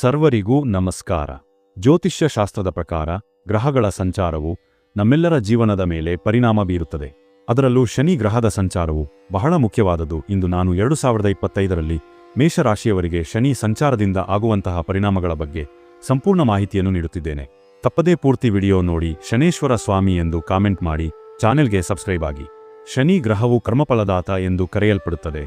ಸರ್ವರಿಗೂ ನಮಸ್ಕಾರ. ಜ್ಯೋತಿಷ್ಯ ಶಾಸ್ತ್ರದ ಪ್ರಕಾರ ಗ್ರಹಗಳ ಸಂಚಾರವು ನಮ್ಮೆಲ್ಲರ ಜೀವನದ ಮೇಲೆ ಪರಿಣಾಮ ಬೀರುತ್ತದೆ. ಅದರಲ್ಲೂ ಶನಿ ಗ್ರಹದ ಸಂಚಾರವು ಬಹಳ ಮುಖ್ಯವಾದದ್ದು. ಇಂದು ನಾನು ಎರಡು ಸಾವಿರದ ಇಪ್ಪತ್ತೈದರಲ್ಲಿ ಮೇಷರಾಶಿಯವರಿಗೆ ಶನಿ ಸಂಚಾರದಿಂದ ಆಗುವಂತಹ ಪರಿಣಾಮಗಳ ಬಗ್ಗೆ ಸಂಪೂರ್ಣ ಮಾಹಿತಿಯನ್ನು ನೀಡುತ್ತಿದ್ದೇನೆ. ತಪ್ಪದೇ ಪೂರ್ತಿ ವಿಡಿಯೋ ನೋಡಿ ಶನೇಶ್ವರ ಸ್ವಾಮಿ ಎಂದು ಕಾಮೆಂಟ್ ಮಾಡಿ ಚಾನೆಲ್ಗೆ ಸಬ್ಸ್ಕ್ರೈಬ್ ಆಗಿ. ಶನಿ ಗ್ರಹವು ಕರ್ಮಫಲದಾತ ಎಂದು ಕರೆಯಲ್ಪಡುತ್ತದೆ.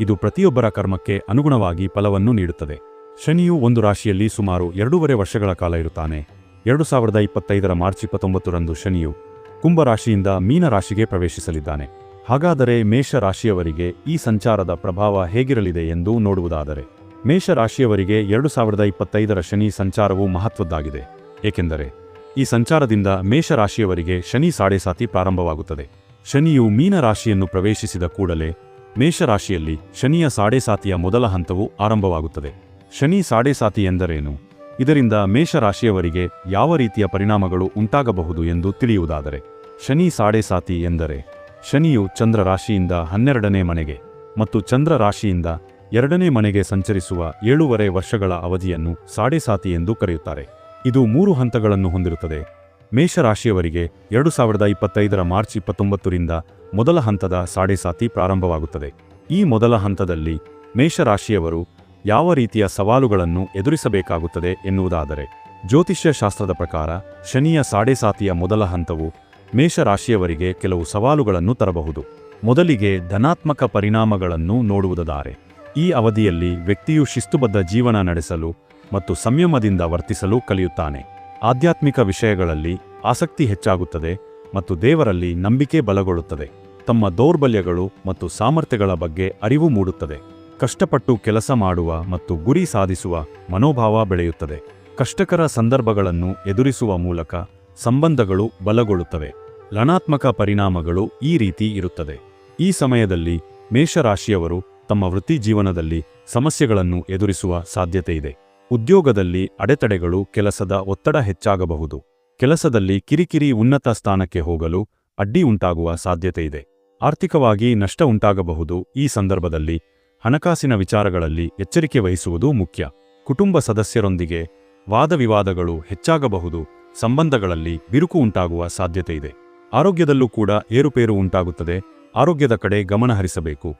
ಇದು ಪ್ರತಿಯೊಬ್ಬರ ಕರ್ಮಕ್ಕೆ ಅನುಗುಣವಾಗಿ ಫಲವನ್ನು ನೀಡುತ್ತದೆ. ಶನಿಯು ಒಂದು ರಾಶಿಯಲ್ಲಿ ಸುಮಾರು ಎರಡೂವರೆ ವರ್ಷಗಳ ಕಾಲ ಇರುತ್ತಾನೆ. ಎರಡು ಸಾವಿರದ ಇಪ್ಪತ್ತೈದರ ಮಾರ್ಚ್ ಇಪ್ಪತ್ತೊಂಬತ್ತರಂದು ಶನಿಯು ಕುಂಭರಾಶಿಯಿಂದ ಮೀನರಾಶಿಗೆ ಪ್ರವೇಶಿಸಲಿದ್ದಾನೆ. ಹಾಗಾದರೆ ಮೇಷ ರಾಶಿಯವರಿಗೆ ಈ ಸಂಚಾರದ ಪ್ರಭಾವ ಹೇಗಿರಲಿದೆ ಎಂದು ನೋಡುವುದಾದರೆ, ಮೇಷ ರಾಶಿಯವರಿಗೆ ಎರಡು ಸಾವಿರದ ಇಪ್ಪತ್ತೈದರ ಶನಿ ಸಂಚಾರವು ಮಹತ್ವದ್ದಾಗಿದೆ. ಏಕೆಂದರೆ, ಈ ಸಂಚಾರದಿಂದ ಮೇಷ ರಾಶಿಯವರಿಗೆ ಶನಿ ಸಾಡೆಸಾತಿ ಪ್ರಾರಂಭವಾಗುತ್ತದೆ. ಶನಿಯು ಮೀನರಾಶಿಯನ್ನು ಪ್ರವೇಶಿಸಿದ ಕೂಡಲೇ ಮೇಷರಾಶಿಯಲ್ಲಿ ಶನಿಯ ಸಾಡೆಸಾತಿಯ ಮೊದಲ ಹಂತವು ಆರಂಭವಾಗುತ್ತದೆ. ಶನಿ ಸಾಡೆಸಾತಿ ಎಂದರೇನು? ಇದರಿಂದ ಮೇಷರಾಶಿಯವರಿಗೆ ಯಾವ ರೀತಿಯ ಪರಿಣಾಮಗಳು ಉಂಟಾಗಬಹುದು ಎಂದು ತಿಳಿಯುವುದಾದರೆ, ಶನಿ ಸಾಡೆಸಾತಿ ಎಂದರೆ, ಶನಿಯು ಚಂದ್ರ ರಾಶಿಯಿಂದ ಹನ್ನೆರಡನೇ ಮನೆಗೆ ಮತ್ತು ಚಂದ್ರ ರಾಶಿಯಿಂದ ಎರಡನೇ ಮನೆಗೆ ಸಂಚರಿಸುವ ಏಳೂವರೆ ವರ್ಷಗಳ ಅವಧಿಯನ್ನು ಸಾಡೆಸಾತಿ ಎಂದು ಕರೆಯುತ್ತಾರೆ. ಇದು ಮೂರು ಹಂತಗಳನ್ನು ಹೊಂದಿರುತ್ತದೆ. ಮೇಷರಾಶಿಯವರಿಗೆ ಎರಡು ಸಾವಿರದ ಇಪ್ಪತ್ತೈದರ ಮಾರ್ಚ್ ಇಪ್ಪತ್ತೊಂಬತ್ತರಿಂದ ಮೊದಲ ಹಂತದ ಸಾಡೆಸಾತಿ ಪ್ರಾರಂಭವಾಗುತ್ತದೆ. ಈ ಮೊದಲ ಹಂತದಲ್ಲಿ ಮೇಷರಾಶಿಯವರು ಯಾವ ರೀತಿಯ ಸವಾಲುಗಳನ್ನು ಎದುರಿಸಬೇಕಾಗುತ್ತದೆ ಎನ್ನುವುದಾದರೆ, ಜ್ಯೋತಿಷ್ಯ ಶಾಸ್ತ್ರದ ಪ್ರಕಾರ ಶನಿಯ ಸಾಡೆಸಾತಿಯ ಮೊದಲ ಹಂತವು ಮೇಷರಾಶಿಯವರಿಗೆ ಕೆಲವು ಸವಾಲುಗಳನ್ನು ತರಬಹುದು. ಮೊದಲಿಗೆ ಧನಾತ್ಮಕ ಪರಿಣಾಮಗಳನ್ನು ನೋಡುವುದಾದರೆ, ಈ ಅವಧಿಯಲ್ಲಿ ವ್ಯಕ್ತಿಯು ಶಿಸ್ತುಬದ್ಧ ಜೀವನ ನಡೆಸಲು ಮತ್ತು ಸಂಯಮದಿಂದ ವರ್ತಿಸಲು ಕಲಿಯುತ್ತಾನೆ. ಆಧ್ಯಾತ್ಮಿಕ ವಿಷಯಗಳಲ್ಲಿ ಆಸಕ್ತಿ ಹೆಚ್ಚಾಗುತ್ತದೆ ಮತ್ತು ದೇವರಲ್ಲಿ ನಂಬಿಕೆ ಬಲಗೊಳ್ಳುತ್ತದೆ. ತಮ್ಮ ದೌರ್ಬಲ್ಯಗಳು ಮತ್ತು ಸಾಮರ್ಥ್ಯಗಳ ಬಗ್ಗೆ ಅರಿವು ಮೂಡುತ್ತದೆ. ಕಷ್ಟಪಟ್ಟು ಕೆಲಸ ಮಾಡುವ ಮತ್ತು ಗುರಿ ಸಾಧಿಸುವ ಮನೋಭಾವ ಬೆಳೆಯುತ್ತದೆ. ಕಷ್ಟಕರ ಸಂದರ್ಭಗಳನ್ನು ಎದುರಿಸುವ ಮೂಲಕ ಸಂಬಂಧಗಳು ಬಲಗೊಳ್ಳುತ್ತವೆ. ಋಣಾತ್ಮಕ ಪರಿಣಾಮಗಳು ಈ ರೀತಿ ಇರುತ್ತದೆ. ಈ ಸಮಯದಲ್ಲಿ ಮೇಷರಾಶಿಯವರು ತಮ್ಮ ವೃತ್ತಿ ಜೀವನದಲ್ಲಿ ಸಮಸ್ಯೆಗಳನ್ನು ಎದುರಿಸುವ ಸಾಧ್ಯತೆಯಿದೆ ಉದ್ಯೋಗದಲ್ಲಿ ಅಡೆತಡೆಗಳು ಕೆಲಸದ ಒತ್ತಡ ಹೆಚ್ಚಾಗಬಹುದು. ಕೆಲಸದಲ್ಲಿ ಕಿರಿಕಿರಿ ಉನ್ನತ ಸ್ಥಾನಕ್ಕೆ ಹೋಗಲು ಅಡ್ಡಿ ಉಂಟಾಗುವ ಸಾಧ್ಯತೆಯಿದೆ ಆರ್ಥಿಕವಾಗಿ ನಷ್ಟ ಉಂಟಾಗಬಹುದು ಈ ಸಂದರ್ಭದಲ್ಲಿ ಹಣಕಾಸಿನ ವಿಚಾರಗಳಲ್ಲಿ ಎಚ್ಚರಿಕೆ ವಹಿಸುವುದು ಮುಖ್ಯ. ಕುಟುಂಬ ಸದಸ್ಯರೊಂದಿಗೆ ವಾದವಿವಾದಗಳು ಹೆಚ್ಚಾಗಬಹುದು, ಸಂಬಂಧಗಳಲ್ಲಿ ಬಿರುಕು ಉಂಟಾಗುವ ಸಾಧ್ಯತೆಯಿದೆ ಆರೋಗ್ಯದಲ್ಲೂ ಕೂಡ ಏರುಪೇರು ಉಂಟಾಗುತ್ತದೆ, ಆರೋಗ್ಯದ ಕಡೆ ಗಮನಹರಿಸಬೇಕು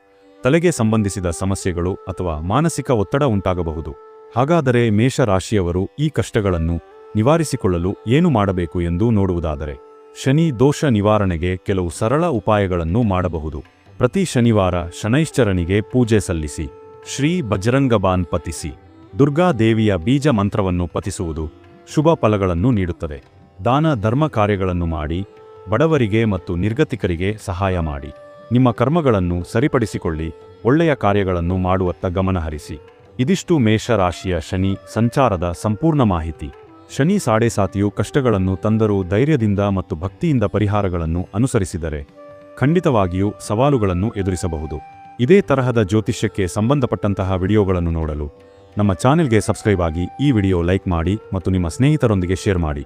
ತಲೆಗೆ ಸಂಬಂಧಿಸಿದ ಸಮಸ್ಯೆಗಳು ಅಥವಾ ಮಾನಸಿಕ ಒತ್ತಡ ಉಂಟಾಗಬಹುದು. ಹಾಗಾದರೆ ಮೇಷರಾಶಿಯವರು ಈ ಕಷ್ಟಗಳನ್ನು ನಿವಾರಿಸಿಕೊಳ್ಳಲು ಏನು ಮಾಡಬೇಕು ಎಂದು ನೋಡುವುದಾದರೆ, ಶನಿ ದೋಷ ನಿವಾರಣೆಗೆ ಕೆಲವು ಸರಳ ಉಪಾಯಗಳನ್ನು ಮಾಡಬಹುದು. ಪ್ರತಿ ಶನಿವಾರ ಶನೈಶ್ಚರನಿಗೆ ಪೂಜೆ ಸಲ್ಲಿಸಿ, ಶ್ರೀ ಬಜರಂಗಬಾನ್ ಪತಿಸಿ ದುರ್ಗಾದೇವಿಯ ಬೀಜ ಮಂತ್ರವನ್ನು ಪತಿಸುವುದು ಶುಭ ಫಲಗಳನ್ನು ನೀಡುತ್ತದೆ. ದಾನ ಧರ್ಮ ಕಾರ್ಯಗಳನ್ನು ಮಾಡಿ, ಬಡವರಿಗೆ ಮತ್ತು ನಿರ್ಗತಿಕರಿಗೆ ಸಹಾಯ ಮಾಡಿ. ನಿಮ್ಮ ಕರ್ಮಗಳನ್ನು ಸರಿಪಡಿಸಿಕೊಳ್ಳಿ, ಒಳ್ಳೆಯ ಕಾರ್ಯಗಳನ್ನು ಮಾಡುವತ್ತ ಗಮನಹರಿಸಿ ಇದಿಷ್ಟು ಮೇಷರಾಶಿಯ ಶನಿ ಸಂಚಾರದ ಸಂಪೂರ್ಣ ಮಾಹಿತಿ. ಶನಿ ಸಾಡೆಸಾತಿಯು ಕಷ್ಟಗಳನ್ನು ತಂದರೂ ಧೈರ್ಯದಿಂದ ಮತ್ತು ಭಕ್ತಿಯಿಂದ ಪರಿಹಾರಗಳನ್ನು ಅನುಸರಿಸಿದರೆ ಖಂಡಿತವಾಗಿಯೂ ಸವಾಲುಗಳನ್ನು ಎದುರಿಸಬಹುದು. ಇದೇ ತರಹದ ಜ್ಯೋತಿಷ್ಯಕ್ಕೆ ಸಂಬಂಧಪಟ್ಟಂತಹ ವಿಡಿಯೋಗಳನ್ನು ನೋಡಲು ನಮ್ಮ ಚಾನೆಲ್ಗೆ ಸಬ್ಸ್ಕ್ರೈಬ್ ಆಗಿ ಈ ವಿಡಿಯೋ ಲೈಕ್ ಮಾಡಿ ಮತ್ತು ನಿಮ್ಮ ಸ್ನೇಹಿತರೊಂದಿಗೆ ಶೇರ್ ಮಾಡಿ.